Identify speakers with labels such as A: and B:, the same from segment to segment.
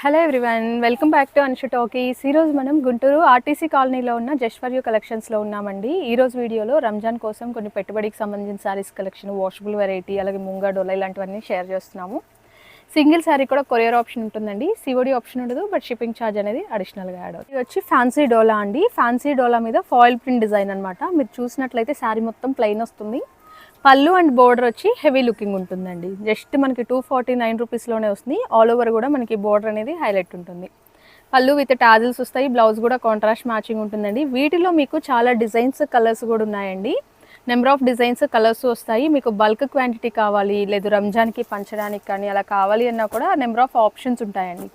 A: Hello everyone welcome back to Anshu talkies ఈరోజు మనం Guntur RTC కాలనీలో ఉన్న జస్ట్ ఫర్ యూ కలెక్షన్స్లో ఉన్నామండి ఈరోజు వీడియోలో రంజాన్ కోసం కొన్ని పెట్టుబడికి సంబంధించిన శారీస్ కలెక్షన్ వాషబుల్ వెరైటీ అలాగే ముంగా డోలా ఇలాంటివన్నీ షేర్ చేస్తున్నాము. సింగిల్ శారీ కూడా కొరియర్ ఆప్షన్ ఉంటుందండి. సివోడి ఆప్షన్ ఉండదు బట్ షిప్పింగ్ ఛార్జ్ అనేది అడిషనల్గా యాడ్ అవుతుంది. ఇది వచ్చి ఫ్యాన్సీ డోలా అండి. ఫ్యాన్సీ డోలా మీద ఫాయిల్ ప్రింట్ డిజైన్ అనమాట మీరు చూసినట్లయితే శారీ మొత్తం ప్లెయిన్ వస్తుంది. పళ్ళు అండ్ బోర్డర్ వచ్చి హెవీ లుకింగ్ ఉంటుందండి. జస్ట్ మనకి టూ ఫార్టీ నైన్ రూపీస్లోనే వస్తుంది. ఆల్ ఓవర్ కూడా మనకి బోర్డర్ అనేది హైలైట్ ఉంటుంది. పళ్ళు విత్ టాజిల్స్ వస్తాయి. బ్లౌజ్ కూడా కాంట్రాస్ట్ మ్యాచింగ్ ఉంటుందండి. వీటిలో మీకు చాలా డిజైన్స్ కలర్స్ కూడా ఉన్నాయండి. నెంబర్ ఆఫ్ డిజైన్స్ కలర్స్ వస్తాయి. మీకు బల్క్ క్వాంటిటీ కావాలి లేదు రంజాన్కి పంచడానికి కానీ అలా కావాలి అన్నా కూడా నెంబర్ ఆఫ్ ఆప్షన్స్ ఉంటాయండి.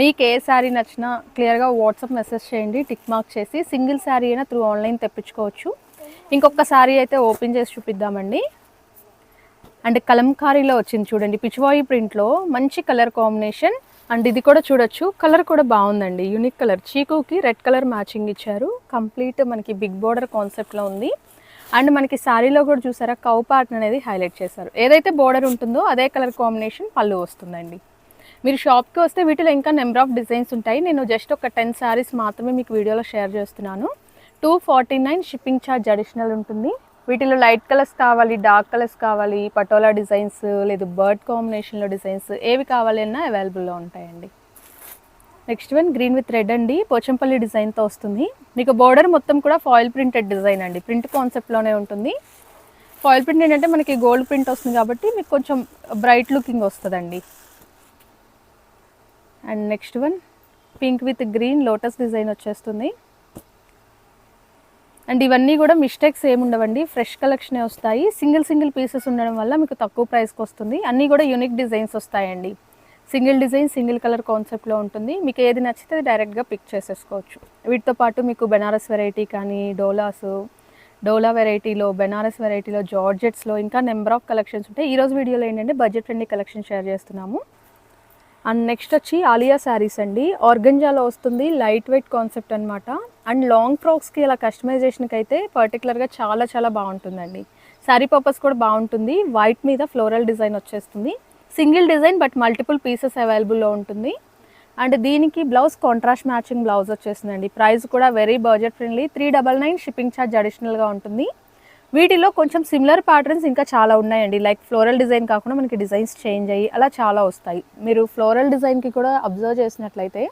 A: మీకు ఏ శారీ నచ్చినా క్లియర్గా వాట్సాప్ మెసేజ్ చేయండి. టిక్ మార్క్ చేసి సింగిల్ శారీ అయినా త్రూ ఆన్లైన్ తెప్పించుకోవచ్చు. ఇంకొక శారీ అయితే ఓపెన్ చేసి చూపిద్దామండి. అండ్ కలంకారీలో వచ్చింది చూడండి పిచ్వాయి ప్రింట్లో మంచి కలర్ కాంబినేషన్ అండ్ ఇది కూడా చూడొచ్చు కలర్ కూడా బాగుందండి. యూనిక్ కలర్ చీకుకి రెడ్ కలర్ మ్యాచింగ్ ఇచ్చారు. కంప్లీట్ మనకి బిగ్ బోర్డర్ కాన్సెప్ట్లో ఉంది. అండ్ మనకి శారీలో కూడా చూసారా కౌ పార్ట్ అనేది హైలైట్ చేశారు. ఏదైతే బోర్డర్ ఉంటుందో అదే కలర్ కాంబినేషన్ పళ్ళు వస్తుందండి. మీరు షాప్కి వస్తే వీటిలో ఇంకా నెంబర్ ఆఫ్ డిజైన్స్ ఉంటాయి. నేను జస్ట్ ఒక టెన్ శారీస్ మాత్రమే మీకు వీడియోలో షేర్ చేస్తున్నాను. Two forty nine shipping charge additional ఉంటుంది. వీటిలో లైట్ కలర్స్ కావాలి డార్క్ కలర్స్ కావాలి పటోలా డిజైన్స్ లేదు బర్డ్ కాంబినేషన్లో డిజైన్స్ ఏవి కావాలి అన్నా అవైలబుల్లో ఉంటాయండి. Next one green with red అండి. పోచంపల్లి డిజైన్తో వస్తుంది. మీకు బోర్డర్ మొత్తం కూడా ఫాయిల్ ప్రింటెడ్ డిజైన్ అండి. ప్రింట్ కాన్సెప్ట్లోనే ఉంటుంది. ఫాయిల్ ప్రింట్ ఏంటంటే మనకి గోల్డ్ ప్రింట్ వస్తుంది కాబట్టి మీకు కొంచెం బ్రైట్ లుకింగ్ వస్తుందండి. And next one pink with green lotus design వచ్చేస్తుంది. అండ్ ఇవన్నీ కూడా మిస్టేక్స్ ఏమి ఉండవండి. ఫ్రెష్ కలెక్షనే వస్తాయి. సింగిల్ సింగిల్ పీసెస్ ఉండడం వల్ల మీకు తక్కువ ప్రైస్కి వస్తుంది. అన్నీ కూడా యూనిక్ డిజైన్స్ వస్తాయండి. సింగిల్ డిజైన్ సింగిల్ కలర్ కాన్సెప్ట్లో ఉంటుంది. మీకు ఏది నచ్చితే అది డైరెక్ట్గా పిక్ చేసేసుకోవచ్చు. వీటితో పాటు మీకు బెనారస్ వెరైటీ కానీ డోలాస్ డోలా వెరైటీలో బెనారస్ వెరైటీలో జార్జెట్స్లో ఇంకా నెంబర్ ఆఫ్ కలెక్షన్స్ ఉంటాయి. ఈరోజు వీడియోలో ఏంటంటే బడ్జెట్ ఫ్రెండ్లీ కలెక్షన్ షేర్ చేస్తున్నాము. అండ్ నెక్స్ట్ వచ్చి ఆలియా శారీస్ అండి. ఆర్గంజాలో వస్తుంది లైట్ వెయిట్ కాన్సెప్ట్ అనమాట అండ్ లాంగ్ ఫ్రాక్స్కి ఇలా కస్టమైజేషన్కి అయితే పర్టికులర్గా చాలా చాలా బాగుంటుందండి. శారీ పర్పస్ కూడా బాగుంటుంది. వైట్ మీద ఫ్లోరల్ డిజైన్ వచ్చేస్తుంది. Single design but multiple pieces అవైలబుల్లో ఉంటుంది. అండ్ దీనికి బ్లౌజ్ కాంట్రాస్ట్ మ్యాచింగ్ బ్లౌజ్ వచ్చేసిందండి ప్రైస్ కూడా very budget friendly. Three double nine shipping charge అడిషనల్గా ఉంటుంది. వీటిలో కొంచెం సిమిలర్ ప్యాటర్న్స్ ఇంకా చాలా ఉన్నాయండి. లైక్ ఫ్లోరల్ డిజైన్ కాకుండా మనకి డిజైన్స్ చేంజ్ అయ్యి అలా చాలా వస్తాయి. మీరు ఫ్లోరల్ డిజైన్కి కూడా అబ్జర్వ్ చేసినట్లయితే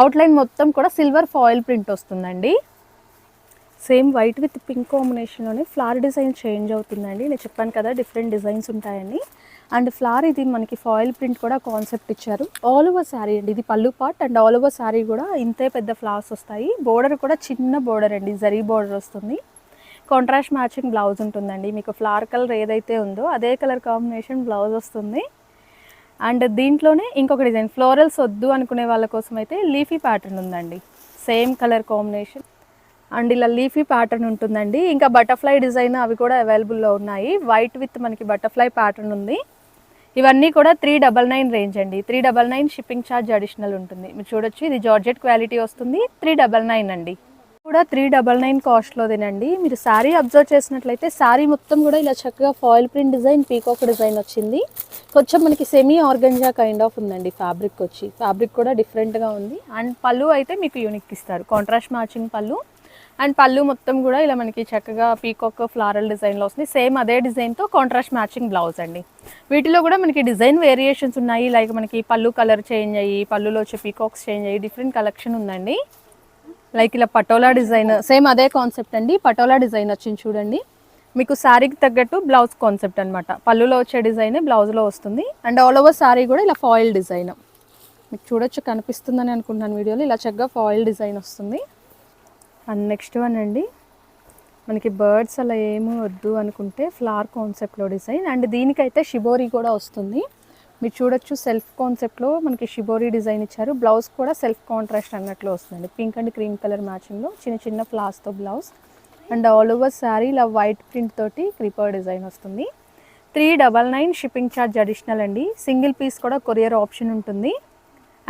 A: అవుట్లైన్ మొత్తం కూడా సిల్వర్ ఫాయిల్ ప్రింట్ వస్తుందండి. సేమ్ వైట్ విత్ పింక్ కాంబినేషన్లోనే ఫ్లవర్ డిజైన్ చేంజ్ అవుతుందండి. నేను చెప్పాను కదా డిఫరెంట్ డిజైన్స్ ఉంటాయని. అండ్ ఫ్లవర్ ఇది మనకి ఫాయిల్ ప్రింట్ కూడా కాన్సెప్ట్ ఇచ్చారు. ఆల్ ఓవర్ శారీ అండి. ఇది pallu part and all over sari కూడా ఇంతే పెద్ద ఫ్లవర్స్ వస్తాయి. బోర్డర్ కూడా చిన్న బోర్డర్ అండి. జరీ బోర్డర్ వస్తుంది. కాంట్రాస్ట్ మ్యాచింగ్ బ్లౌజ్ ఉంటుందండి. మీకు ఫ్లవర్ కలర్ ఏదైతే ఉందో అదే కలర్ కాంబినేషన్ బ్లౌజ్ వస్తుంది. అండ్ దీంట్లోనే ఇంకొక డిజైన్ ఫ్లోరల్స్ వద్దు అనుకునే వాళ్ళ కోసం అయితే లీఫీ ప్యాటర్న్ ఉందండి. Same colour combination. అండ్ ఇలా లీఫీ ప్యాటర్న్ ఉంటుందండి. ఇంకా బటర్ఫ్లై డిజైన్ అవి కూడా అవైలబుల్లో ఉన్నాయి. వైట్ విత్ మనకి బటర్ఫ్లై ప్యాటర్న్ ఉంది. ఇవన్నీ కూడా త్రీ డబల్ నైన్ రేంజ్ అండి. Three double nine shipping charge additional ఉంటుంది. మీరు చూడొచ్చు ఇది జార్జెట్ క్వాలిటీ వస్తుంది. త్రీ డబల్ నైన్ అండి. కూడా త్రీ డబల్ నైన్ కాస్ట్లో తినండి. మీరు శారీ అబ్జర్వ్ చేసినట్లయితే శారీ మొత్తం కూడా ఇలా చక్కగా foil print design peacock design వచ్చింది. కొంచెం మనకి సెమీ ఆర్గంజా కైండ్ ఆఫ్ ఉందండి ఫ్యాబ్రిక్ వచ్చి. ఫ్యాబ్రిక్ కూడా డిఫరెంట్గా ఉంది. అండ్ పళ్ళు అయితే మీకు యూనిక్ ఇస్తారు. కాంట్రాస్ట్ మ్యాచింగ్ పళ్ళు. అండ్ పళ్ళు మొత్తం కూడా ఇలా మనకి చక్కగా పీకాక్ ఫ్లారల్ డిజైన్లో వస్తుంది. సేమ్ అదే డిజైన్తో కాంట్రాస్ట్ మ్యాచింగ్ బ్లౌజ్ అండి. వీటిలో కూడా మనకి డిజైన్ వేరియేషన్స్ ఉన్నాయి. లైక్ మనకి పళ్ళు కలర్ చేంజ్ అయ్యి పళ్ళులో వచ్చే పీకాక్స్ చేంజ్ అయ్యి డిఫరెంట్ కలెక్షన్ ఉందండి. లైక్ ఇలా పటోలా డిజైన్ సేమ్ అదే కాన్సెప్ట్ అండి. పటోలా డిజైన్ వచ్చింది చూడండి. మీకు శారీకి తగ్గట్టు బ్లౌజ్ కాన్సెప్ట్ అనమాట పళ్ళులో వచ్చే డిజైన్ బ్లౌజ్లో వస్తుంది. అండ్ ఆల్ ఓవర్ శారీ కూడా ఇలా ఫాయిల్ డిజైన్ మీకు చూడొచ్చు కనిపిస్తుందని అనుకుంటున్నాను వీడియోలో. ఇలా చక్కగా ఫాయిల్ డిజైన్ వస్తుంది. అండ్ నెక్స్ట్ వన్ అండి. మనకి బర్డ్స్ అలా ఏమీ వద్దు అనుకుంటే ఫ్లవర్ కాన్సెప్ట్లో డిజైన్ అండ్ దీనికైతే షిబోరీ కూడా వస్తుంది. మీరు చూడొచ్చు సెల్ఫ్ కాన్సెప్ట్లో మనకి షిబోరీ డిజైన్ ఇచ్చారు. బ్లౌజ్ కూడా సెల్ఫ్ కాంట్రాస్ట్ అన్నట్లు వస్తుంది. పింక్ అండ్ క్రీమ్ కలర్ మ్యాచింగ్లో చిన్న చిన్న ఫ్లాస్తో blouse and all over sari ఇలా వైట్ ప్రింట్ తోటి క్రీపర్ డిజైన్ వస్తుంది. Three double nine shipping charge additional అండి. సింగిల్ పీస్ కూడా కొరియర్ ఆప్షన్ ఉంటుంది.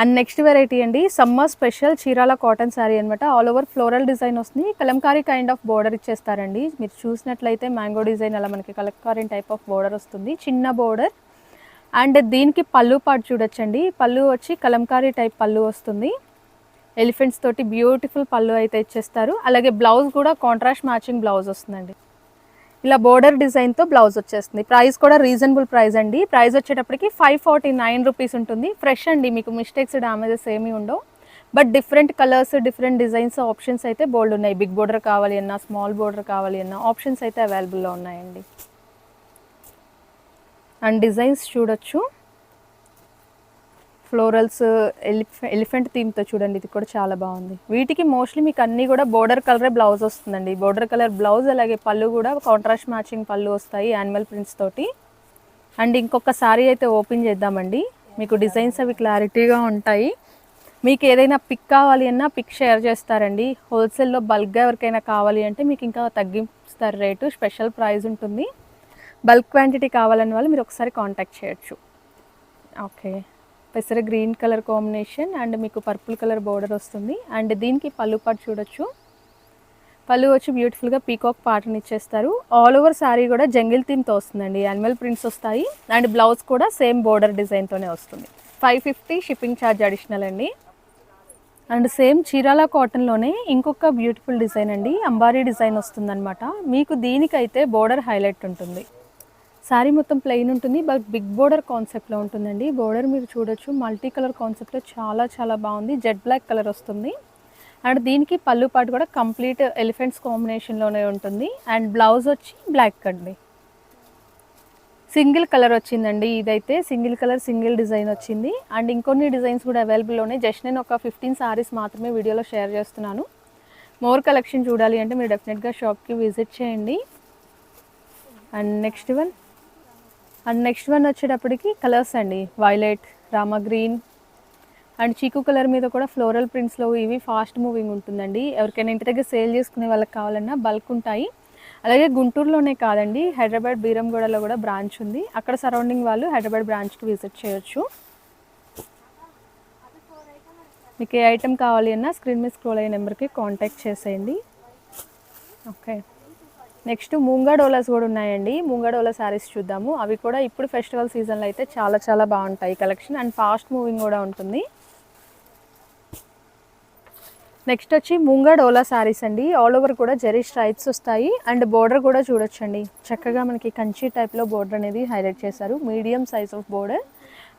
A: అండ్ నెక్స్ట్ వెరైటీ అండి summer special Chirala cotton sari అనమాట ఆల్ ఓవర్ ఫ్లోరల్ డిజైన్ వస్తుంది. Kalamkari kind of border ఇచ్చేస్తారండి. మీరు చూసినట్లయితే మ్యాంగో డిజైన్ అలా మనకి కలంకారీ టైప్ ఆఫ్ బోర్డర్ వస్తుంది. చిన్న బోర్డర్ అండ్ దీనికి పళ్ళు పాటు చూడొచ్చండి. పళ్ళు వచ్చి కలంకారీ టైప్ పళ్ళు వస్తుంది. ఎలిఫెంట్స్ తోటి బ్యూటిఫుల్ పళ్ళు అయితే ఇచ్చేస్తారు. అలాగే బ్లౌజ్ కూడా కాంట్రాస్ట్ మ్యాచింగ్ బ్లౌజ్ వస్తుందండి. ఇలా బోర్డర్ డిజైన్తో బ్లౌజ్ వచ్చేస్తుంది. ప్రైస్ కూడా రీజనబుల్ ప్రైస్ అండి. ప్రైస్ వచ్చేటప్పటికి ఫైవ్ ఫార్టీ నైన్ రూపీస్ ఉంటుంది. ఫ్రెష్ అండి. మీకు మిస్టేక్స్ డ్యామేజెస్ ఏమీ ఉండవు. But different colours different designs options అయితే బోల్డ్ ఉన్నాయి. బిగ్ బోర్డర్ కావాలి అన్నా స్మాల్ బోర్డర్ కావాలి అన్నా ఆప్షన్స్ అయితే అవైలబుల్లో ఉన్నాయండి. అండ్ డిజైన్స్ చూడొచ్చు. ఫ్లోరల్స్ ఎలిఫ్ ఎలిఫెంట్ థీమ్తో చూడండి ఇది కూడా చాలా బాగుంది. వీటికి మోస్ట్లీ మీకు అన్నీ కూడా బోర్డర్ కలరే బ్లౌజ్ వస్తుందండి. బోర్డర్ కలర్ బ్లౌజ్ అలాగే పళ్ళు కూడా కాంట్రాస్ట్ మ్యాచింగ్ పళ్ళు వస్తాయి యానిమల్ ప్రింట్స్ తోటి. అండ్ ఇంకొక సారీ అయితే ఓపెన్ చేద్దామండి. మీకు డిజైన్స్ అవి క్లారిటీగా ఉంటాయి. మీకు ఏదైనా పిక్ కావాలి అన్నా పిక్ షేర్ చేస్తారండి. హోల్సేల్లో బల్క్గా ఎవరికైనా కావాలి అంటే మీకు ఇంకా తగ్గిస్తారు రేటు స్పెషల్ ప్రైస్ ఉంటుంది. బల్క్ క్వాంటిటీ కావాలని వాళ్ళు మీరు ఒకసారి కాంటాక్ట్ చేయొచ్చు. ఓకే. పెసర గ్రీన్ కలర్ కాంబినేషన్ అండ్ మీకు పర్పుల్ కలర్ బోర్డర్ వస్తుంది. అండ్ దీనికి పళ్ళు పాటు చూడొచ్చు. పళ్ళు వచ్చి బ్యూటిఫుల్గా పీకాక్ పాటర్న్ ఇచ్చేస్తారు. ఆల్ ఓవర్ శారీ కూడా జంగిల్ థీమ్తో వస్తుందండి. యానిమల్ ప్రింట్స్ వస్తాయి. అండ్ బ్లౌజ్ కూడా సేమ్ బోర్డర్ డిజైన్తోనే వస్తుంది. Five fifty shipping charge additional అండి. అండ్ సేమ్ చీరాల కాటన్లోనే ఇంకొక బ్యూటిఫుల్ డిజైన్ అండి. అంబారీ డిజైన్ వస్తుందన్నమాట. మీకు దీనికైతే బోర్డర్ హైలైట్ ఉంటుంది. శారీ మొత్తం ప్లెయిన్ ఉంటుంది బట్ బిగ్ బోర్డర్ కాన్సెప్ట్లో ఉంటుందండి. బోర్డర్ మీరు చూడొచ్చు మల్టీ కలర్ కాన్సెప్ట్లో చాలా చాలా బాగుంది. జెడ్ బ్లాక్ కలర్ వస్తుంది. అండ్ దీనికి పళ్ళు పాటు కూడా కంప్లీట్ ఎలిఫెంట్స్ కాంబినేషన్లోనే ఉంటుంది. అండ్ బ్లౌజ్ వచ్చి బ్లాక్ అండి. సింగిల్ కలర్ వచ్చిందండి ఇదైతే. సింగిల్ కలర్ సింగిల్ డిజైన్ వచ్చింది. అండ్ ఇంకొన్ని డిజైన్స్ కూడా అవైలబుల్ ఉన్నాయి జస్ట్ నేను ఒక ఫిఫ్టీన్ సారీస్ మాత్రమే వీడియోలో షేర్ చేస్తున్నాను. మోర్ కలెక్షన్ చూడాలి అంటే మీరు డెఫినెట్గా షాప్కి విజిట్ చేయండి. And next one and next one వచ్చేటప్పటికి కలర్స్ అండి. వైలెట్ రామా గ్రీన్ అండ్ చీకు కలర్ మీద కూడా ఫ్లోరల్ ప్రింట్స్లో ఇవి ఫాస్ట్ మూవింగ్ ఉంటుందండి. ఎవరికైనా ఇంటి దగ్గర సేల్ చేసుకునే వాళ్ళకి కావాలన్నా బల్క్ ఉంటాయి. అలాగే గుంటూరులోనే కాదండి హైదరాబాద్ బీరంగూడలో కూడా బ్రాంచ్ ఉంది. అక్కడ సరౌండింగ్ వాళ్ళు హైదరాబాద్ బ్రాంచ్కి విజిట్ చేయొచ్చు. మీకు ఏ ఐటెం కావాలి అన్నా స్క్రీన్ మీద స్క్రోల్ అయ్యే నెంబర్కి కాంటాక్ట్ చేసేయండి. ఓకే నెక్స్ట్ ముంగడోలాస్ కూడా ఉన్నాయండి. ముంగడోలా శారీస్ చూద్దాము. అవి కూడా ఇప్పుడు ఫెస్టివల్ సీజన్లో అయితే చాలా చాలా బాగుంటాయి. కలెక్షన్ అండ్ ఫాస్ట్ మూవింగ్ కూడా ఉంటుంది. నెక్స్ట్ వచ్చి ముంగడోలా శారీస్ అండి. ఆల్ ఓవర్ కూడా జెరీ స్ట్రైప్స్ వస్తాయి. అండ్ బోర్డర్ కూడా చూడొచ్చండి. చక్కగా మనకి కంచి టైప్లో బోర్డర్ అనేది హైలైట్ చేశారు. Medium size of border.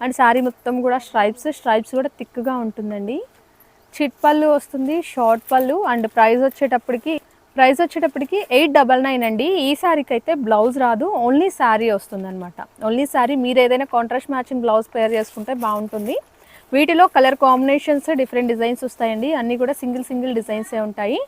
A: And sari మొత్తం కూడా స్ట్రైప్స్ స్ట్రైప్స్ కూడా థిక్గా ఉంటుందండి. చిట్ పళ్ళు వస్తుంది షార్ట్ పళ్ళు. అండ్ ప్రైస్ వచ్చేటప్పటికి ప్రైస్ వచ్చేటప్పటికి ఎయిట్ డబల్ నైన్ అండి. ఈ శారీకి అయితే బ్లౌజ్ రాదు ఓన్లీ శారీ వస్తుంది అనమాట ఓన్లీ శారీ మీరు ఏదైనా కాంట్రాస్ట్ మ్యాచింగ్ బ్లౌజ్ పేర్ చేసుకుంటే బాగుంటుంది. వీటిలో కలర్ కాంబినేషన్స్ డిఫరెంట్ డిజైన్స్ వస్తాయండి. అన్నీ కూడా సింగిల్ సింగిల్ డిజైన్సే ఉంటాయి.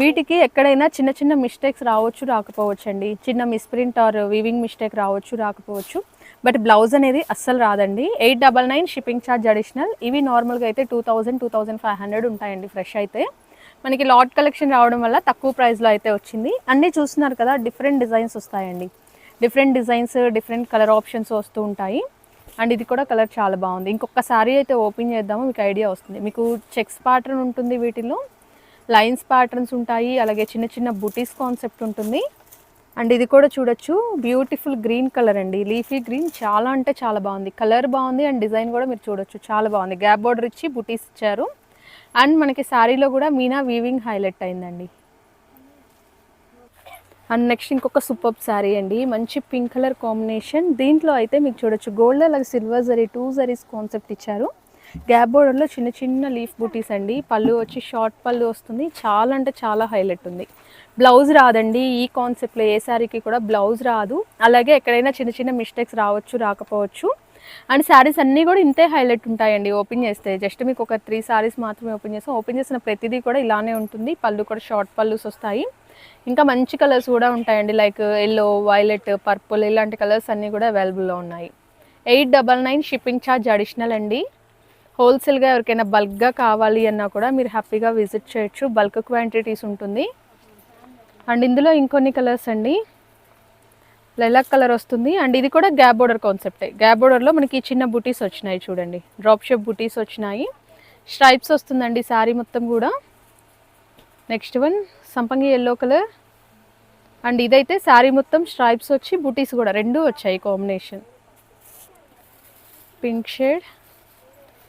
A: వీటికి ఎక్కడైనా చిన్న చిన్న మిస్టేక్స్ రావచ్చు రాకపోవచ్చు అండి చిన్న మిస్ప్రింట్ ఆర్ వీవింగ్ మిస్టేక్ రావచ్చు రాకపోవచ్చు. బట్ బ్లౌజ్ అనేది అస్సలు రాదండి. Eight double nine shipping charge additional ఇవి నార్మల్గా అయితే two thousand two thousand five hundred ఉంటాయండి ఫ్రెష్ అయితే. మనకి లాట్ కలెక్షన్ రావడం వల్ల తక్కువ ప్రైస్లో అయితే వచ్చింది. అన్నీ చూస్తున్నారు కదా డిఫరెంట్ డిజైన్స్ వస్తాయండి. Different designs different colour options వస్తూ ఉంటాయి. అండ్ ఇది కూడా కలర్ చాలా బాగుంది. ఇంకొక సారీ అయితే ఓపెన్ చేద్దాము మీకు ఐడియా వస్తుంది. మీకు చెక్స్ ప్యాటర్న్ ఉంటుంది వీటిలో. లైన్స్ ప్యాటర్న్స్ ఉంటాయి అలాగే చిన్న చిన్న బుటీస్ కాన్సెప్ట్ ఉంటుంది. అండ్ ఇది కూడా చూడొచ్చు బ్యూటిఫుల్ గ్రీన్ కలర్ అండి. లీఫీ గ్రీన్ చాలా అంటే చాలా బాగుంది. కలర్ బాగుంది అండ్ డిజైన్ కూడా మీరు చూడొచ్చు చాలా బాగుంది. గ్యాప్ బార్డర్ ఇచ్చి బుటీస్ ఇచ్చారు. అండ్ మనకి శారీలో కూడా మీనా వీవింగ్ హైలైట్ అయిందండి. అండ్ నెక్స్ట్ ఇంకొక సూపర్ శారీ అండి. మంచి పింక్ కలర్ కాంబినేషన్ దీంట్లో అయితే మీకు చూడొచ్చు గోల్డ్ అలాగే silver zari two zaris concept ఇచ్చారు. గ్యాప్ బోర్డర్లో చిన్న చిన్న లీఫ్ బూటీస్ అండి. పళ్ళు వచ్చి షార్ట్ పళ్ళు వస్తుంది. చాలా అంటే చాలా హైలైట్ ఉంది. బ్లౌజ్ రాదండి. ఈ కాన్సెప్ట్లో ఏ శారీకి కూడా బ్లౌజ్ రాదు. అలాగే ఎక్కడైనా చిన్న చిన్న మిస్టేక్స్ రావచ్చు రాకపోవచ్చు. అండ్ శారీస్ అన్నీ కూడా ఇంతే హైలైట్ ఉంటాయండి ఓపెన్ చేస్తే. జస్ట్ మీకు ఒక త్రీ శారీస్ మాత్రమే ఓపెన్ చేస్తాం. ఓపెన్ చేసిన ప్రతిదీ కూడా ఇలానే ఉంటుంది. పళ్ళు కూడా షార్ట్ పళ్ళుస్ వస్తాయి. ఇంకా మంచి కలర్స్ కూడా ఉంటాయండి. లైక్ ఎల్లో వైలెట్ పర్పుల్ ఇలాంటి కలర్స్ అన్నీ కూడా అవైలబుల్లో ఉన్నాయి. Eight double nine shipping charge additional అండి. హోల్సేల్గా ఎవరికైనా బల్క్గా కావాలి అన్నా కూడా మీరు హ్యాపీగా విజిట్ చేయొచ్చు. బల్క్ క్వాంటిటీస్ ఉంటుంది. అండ్ ఇందులో ఇంకొన్ని కలర్స్ అండి. లెలాక్ కలర్ వస్తుంది. అండ్ ఇది కూడా గ్యాప్ బోర్డర్ కాన్సెప్టే. గ్యాప్ బోర్డర్లో మనకి చిన్న బుటీస్ వచ్చినాయి చూడండి. డ్రాప్ షేప్ బుటీస్ వచ్చినాయి. స్ట్రైప్స్ వస్తుందండి శారీ మొత్తం కూడా. నెక్స్ట్ వన్ సంపంగి ఎల్లో కలర్. అండ్ ఇదైతే శారీ మొత్తం స్ట్రైప్స్ వచ్చి బుటీస్ కూడా రెండు వచ్చాయి కాంబినేషన్. Pink shade.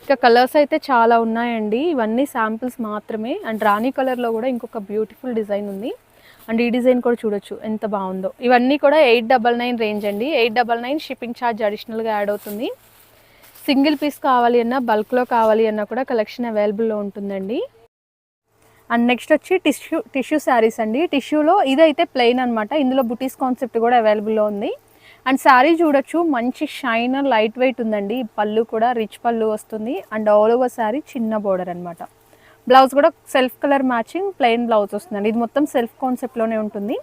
A: ఇంకా కలర్స్ అయితే చాలా ఉన్నాయండి. ఇవన్నీ శాంపిల్స్ మాత్రమే. అండ్ రాణి కలర్లో కూడా ఇంకొక బ్యూటిఫుల్ డిజైన్ ఉంది. అండ్ ఈ డిజైన్ కూడా చూడొచ్చు ఎంత బాగుందో. ఇవన్నీ కూడా ఎయిట్ డబల్ నైన్ రేంజ్ అండి. Eight double nine shipping charge అడిషనల్గా యాడ్ అవుతుంది. సింగిల్ పీస్ కావాలి అన్నా బల్క్లో కావాలి అన్నా కూడా కలెక్షన్ అవైలబుల్లో ఉంటుందండి. అండ్ నెక్స్ట్ వచ్చి టిష్యూ టిష్యూ శారీస్ అండి. టిష్యూలో ఇదైతే ప్లెయిన్ అనమాట ఇందులో బుటీస్ కాన్సెప్ట్ కూడా అవైలబుల్లో ఉంది. అండ్ శారీ చూడొచ్చు మంచి షైన్ లైట్ వెయిట్ ఉందండి. పళ్ళు కూడా రిచ్ పళ్ళు వస్తుంది. అండ్ ఆల్ ఓవర్ శారీ చిన్న బోర్డర్ అనమాట బ్లౌజ్ కూడా self colour matching plain blouse వస్తుందండి. ఇది మొత్తం సెల్ఫ్ కాన్సెప్ట్లోనే ఉంటుంది.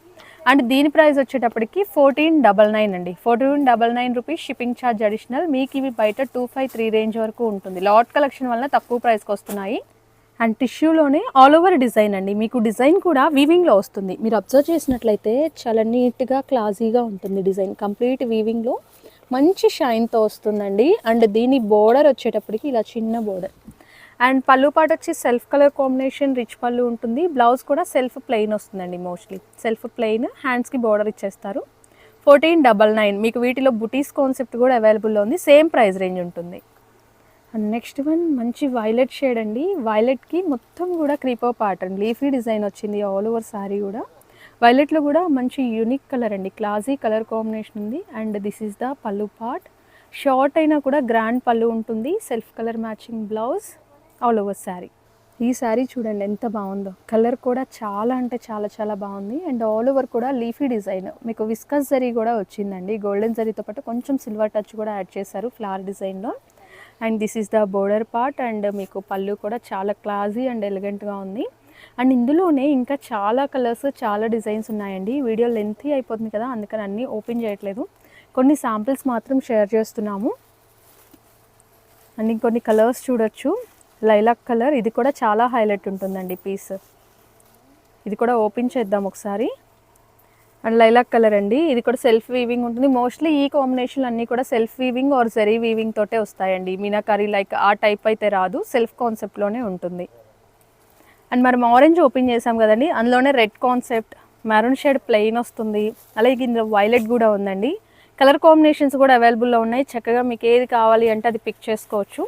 A: అండ్ దీని ప్రైస్ వచ్చేటప్పటికి ఫోర్టీన్ డబల్ నైన్ అండి. Fourteen double nine rupees shipping charge additional మీకు ఇవి బయట టూ ఫైవ్ త్రీ రేంజ్ వరకు ఉంటుంది. లాట్ కలెక్షన్ వల్ల తక్కువ ప్రైస్కి వస్తున్నాయి. అండ్ టిష్యూలోనే ఆల్ ఓవర్ డిజైన్ అండి. మీకు డిజైన్ కూడా వీవింగ్లో వస్తుంది. మీరు అబ్జర్వ్ చేసినట్లయితే చాలా నీట్గా క్లాజీగా ఉంటుంది డిజైన్. కంప్లీట్ వీవింగ్లో మంచి షైన్తో వస్తుందండి. అండ్ దీని బోర్డర్ వచ్చేటప్పటికి ఇలా చిన్న బోర్డర్ అండ్ పళ్ళు పాట వచ్చి సెల్ఫ్ కలర్ కాంబినేషన్ రిచ్ పళ్ళు ఉంటుంది. బ్లౌజ్ కూడా సెల్ఫ్ ప్లెయిన్ వస్తుందండి మోస్ట్లీ సెల్ఫ్ ప్లెయిన్ హ్యాండ్స్కి బోర్డర్ ఇచ్చేస్తారు. ఫోర్టీన్ డబల్ నైన్ మీకు వీటిలో బుటీస్ కాన్సెప్ట్ కూడా అవైలబుల్లో ఉంది. సేమ్ ప్రైస్ రేంజ్ ఉంటుంది. అండ్ నెక్స్ట్ వన్ మంచి వైలెట్ షేడ్ అండి. వైలెట్కి మొత్తం కూడా క్రీపో ప్యాటర్న్ లీఫీ డిజైన్ వచ్చింది ఆల్ ఓవర్ శారీ కూడా. వైలెట్లో కూడా మంచి యూనిక్ కలర్ అండి. క్లాజీ కలర్ కాంబినేషన్ ఉంది. And this is the pallu part short అయినా కూడా గ్రాండ్ పళ్ళు ఉంటుంది. Self colour matching blouse all over sari ఈ శారీ చూడండి ఎంత బాగుందో. కలర్ కూడా చాలా అంటే చాలా చాలా బాగుంది. అండ్ ఆల్ ఓవర్ కూడా లీఫీ డిజైన్ మీకు విస్కస్ జరీ కూడా వచ్చిందండి. గోల్డెన్ జరీతో పాటు కొంచెం సిల్వర్ టచ్ కూడా యాడ్ చేశారు ఫ్లవర్ డిజైన్లో and this is the border part and మీకు పళ్ళు కూడా చాలా క్లాజీ అండ్ ఎలిగెంట్గా ఉంది. అండ్ ఇందులోనే ఇంకా చాలా కలర్స్ చాలా డిజైన్స్ ఉన్నాయండి. వీడియో లెంతీ అయిపోతుంది కదా అందుకని అన్నీ ఓపెన్ చేయట్లేదు. కొన్ని శాంపిల్స్ మాత్రం షేర్ చేస్తున్నాము. అండ్ ఇంకొన్ని కలర్స్ చూడొచ్చు. లైలాక్ కలర్ ఇది కూడా చాలా హైలైట్ ఉంటుందండి పీస్. ఇది కూడా ఓపెన్ చేద్దాం ఒకసారి. అండ్ లైలాక్ కలర్ అండి. ఇది కూడా సెల్ఫ్ వీవింగ్ ఉంటుంది. మోస్ట్లీ ఈ కాంబినేషన్ అన్నీ కూడా self weaving or zari weaving తోటే వస్తాయండి. మీనాకరీ లైక్ ఆ టైప్ అయితే రాదు. సెల్ఫ్ కాన్సెప్ట్లోనే ఉంటుంది. అండ్ మనం ఆరెంజ్ ఓపెన్ చేసాం కదండి. అందులోనే red concept maroon shade plain వస్తుంది. అలాగే ఇందులో వైలెట్ కూడా ఉందండి. కలర్ కాంబినేషన్స్ కూడా అవైలబుల్లో ఉన్నాయి. చక్కగా మీకు ఏది కావాలి అంటే అది పిక్ చేసుకోవచ్చు.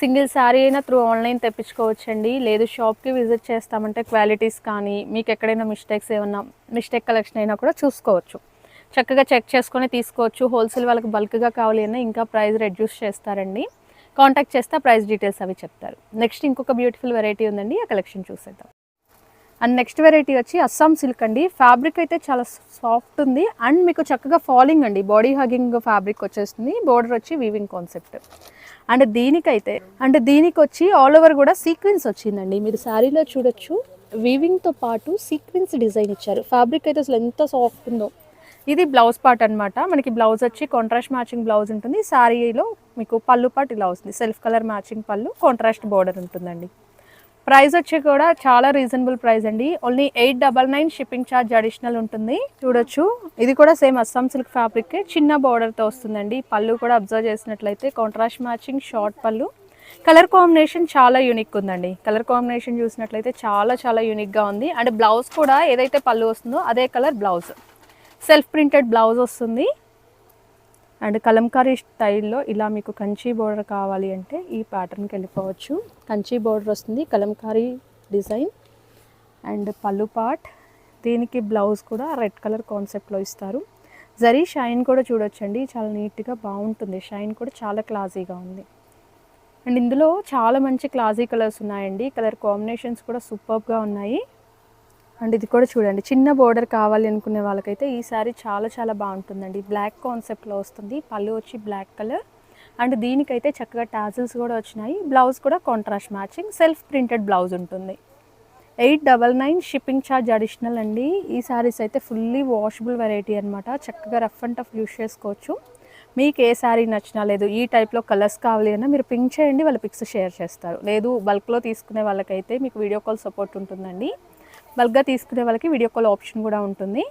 A: సింగిల్ శారీ అయినా త్రూ ఆన్లైన్ తెప్పించుకోవచ్చండి. లేదు షాప్కి విజిట్ చేస్తామంటే క్వాలిటీస్ కానీ మీకు ఎక్కడైనా మిస్టేక్స్ ఏమన్నా మిస్టేక్ కలెక్షన్ అయినా కూడా చూసుకోవచ్చు. చక్కగా చెక్ చేసుకొని తీసుకోవచ్చు. హోల్సేల్ వాళ్ళకి బల్క్గా కావాలి అన్నా ఇంకా ప్రైస్ రెడ్యూస్ చేస్తారండి. కాంటాక్ట్ చేస్తే ప్రైస్ డీటెయిల్స్ అవి చెప్తారు. నెక్స్ట్ ఇంకొక బ్యూటిఫుల్ వెరైటీ ఉందండి. ఆ కలెక్షన్ చూసేద్దాం. అండ్ నెక్స్ట్ వెరైటీ వచ్చి అస్సాం సిల్క్ అండి. ఫ్యాబ్రిక్ అయితే చాలా సాఫ్ట్ ఉంది. అండ్ మీకు చక్కగా ఫాలింగ్ అండి. బాడీ హగింగ్ ఫ్యాబ్రిక్ వచ్చేస్తుంది. బోర్డర్ వచ్చి వీవింగ్ కాన్సెప్ట్. అండ్ దీనికైతే అండ్ దీనికి వచ్చి ఆల్ ఓవర్ కూడా సీక్వెన్స్ వచ్చిందండి. మీరు శారీలో చూడొచ్చు. వీవింగ్తో పాటు సీక్వెన్స్ డిజైన్ ఇచ్చారు. ఫ్యాబ్రిక్ అయితే అసలు ఎంత సాఫ్ట్ ఉందో. ఇది బ్లౌజ్ పార్ట్ అనమాట మనకి బ్లౌజ్ వచ్చి కాంట్రాస్ట్ మ్యాచింగ్ బ్లౌజ్ ఉంటుంది. శారీలో మీకు పళ్ళు పాటు ఇలా వస్తుంది. Self colour matching pallu contrast border ఉంటుందండి. ప్రైస్ వచ్చి కూడా చాలా రీజనబుల్ ప్రైస్ అండి. Only eight double nine shipping charge additional ఉంటుంది. చూడొచ్చు. ఇది కూడా సేమ్ అస్సాం సిల్క్ ఫ్యాబ్రిక్. చిన్న బార్డర్తో వస్తుందండి. పళ్ళు కూడా అబ్జర్వ్ చేసినట్లయితే contrast matching short pallu. Colour combination చాలా యూనిక్ ఉందండి. కలర్ కాంబినేషన్ చూసినట్లయితే చాలా చాలా యూనిక్గా ఉంది. అండ్ బ్లౌజ్ కూడా ఏదైతే పళ్ళు వస్తుందో అదే colour blouse self printed blouse వస్తుంది. అండ్ కలంకారీ స్టైల్లో ఇలా మీకు కంచి బోర్డర్ కావాలి అంటే ఈ ప్యాటర్న్కి వెళ్ళిపోవచ్చు. కంచి బోర్డర్ వస్తుంది kalamkari design and pallu part. దీనికి బ్లౌజ్ కూడా రెడ్ కలర్ కాన్సెప్ట్లో ఇస్తారు. జరీ షైన్ కూడా చూడొచ్చండి చాలా నీట్గా బాగుంటుంది. షైన్ కూడా చాలా క్లాజీగా ఉంది. అండ్ ఇందులో చాలా మంచి క్లాజీ కలర్స్ ఉన్నాయండి. కలర్ కాంబినేషన్స్ కూడా సూపర్గా ఉన్నాయి. అండ్ ఇది కూడా చూడండి చిన్న బోర్డర్ కావాలి అనుకునే వాళ్ళకైతే ఈ శారీ చాలా చాలా బాగుంటుందండి. బ్లాక్ కాన్సెప్ట్లో వస్తుంది పళ్ళు వచ్చి బ్లాక్ కలర్ అండ్ దీనికైతే చక్కగా టాజిల్స్ కూడా వచ్చినాయి. బ్లౌజ్ కూడా contrast matching self printed blouse ఉంటుంది. Eight double nine shipping charge additional అండి. ఈ శారీస్ అయితే ఫుల్లీ వాషబుల్ వెరైటీ అనమాట చక్కగా రఫ్ అండ్ టఫ్ యూస్ చేసుకోవచ్చు. మీకు ఏ శారీ నచ్చినా లేదు ఈ టైప్లో కలర్స్ కావాలి అన్నా మీరు పింక్ చేయండి వాళ్ళ పిక్స్ షేర్ చేస్తారు. లేదు బల్క్లో తీసుకునే వాళ్ళకైతే మీకు వీడియో కాల్ సపోర్ట్ ఉంటుందండి. బల్క్గా తీసుకునే వాళ్ళకి వీడియో కాల్ ఆప్షన్ కూడా ఉంటుంది.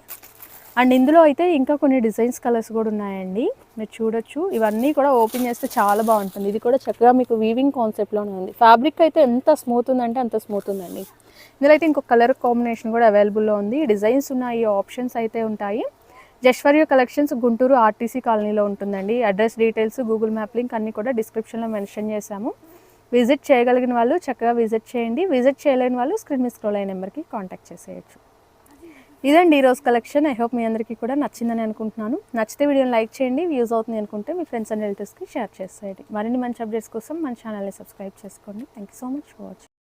A: అండ్ ఇందులో అయితే ఇంకా కొన్ని డిజైన్స్ కలర్స్ కూడా ఉన్నాయండి. మీరు చూడొచ్చు. ఇవన్నీ కూడా ఓపెన్ చేస్తే చాలా బాగుంటుంది. ఇది కూడా చక్కగా మీకు వీవింగ్ కాన్సెప్ట్లోనే ఉంది. ఫ్యాబ్రిక్ అయితే ఎంత స్మూత్ ఉందంటే అంత స్మూత్ ఉందండి. ఇందులో అయితే ఇంకో కలర్ కాంబినేషన్ కూడా అవైలబుల్లో ఉంది. డిజైన్స్ ఉన్నాయి ఆప్షన్స్ అయితే ఉంటాయి. జశ్వర్య కలెక్షన్స్ గుంటూరు ఆర్టీసీ కాలనీలో ఉంటుందండి. Address details Google map link అన్నీ కూడా డిస్క్రిప్షన్లో మెన్షన్ చేశాము. విజిట్ చేయగలిగిన వాళ్ళు చక్కగా విజిట్ చేయండి. విజిట్ చేయలేని వాళ్ళు స్క్రీన్ మీద స్క్రోల్ అయిన నెంబర్కి కాంటాక్ట్ చేసేయచ్చు. ఇదండి ఈరోజు కలెక్షన్. ఐ హోప్ మీ అందరికీ కూడా నచ్చిందని అనుకుంటున్నాను. నచ్చితే వీడియోని లైక్ చేయండి. వ్యూస్ అవుతుంది అనుకుంటే మీ ఫ్రెండ్స్ అండ్ రిలేటివ్స్కి షేర్ చేసేయండి. మరిన్ని మంచి అప్డేట్స్ కోసం మన ఛానల్ని సబ్స్క్రైబ్ చేసుకోండి. Thank you so much for watching.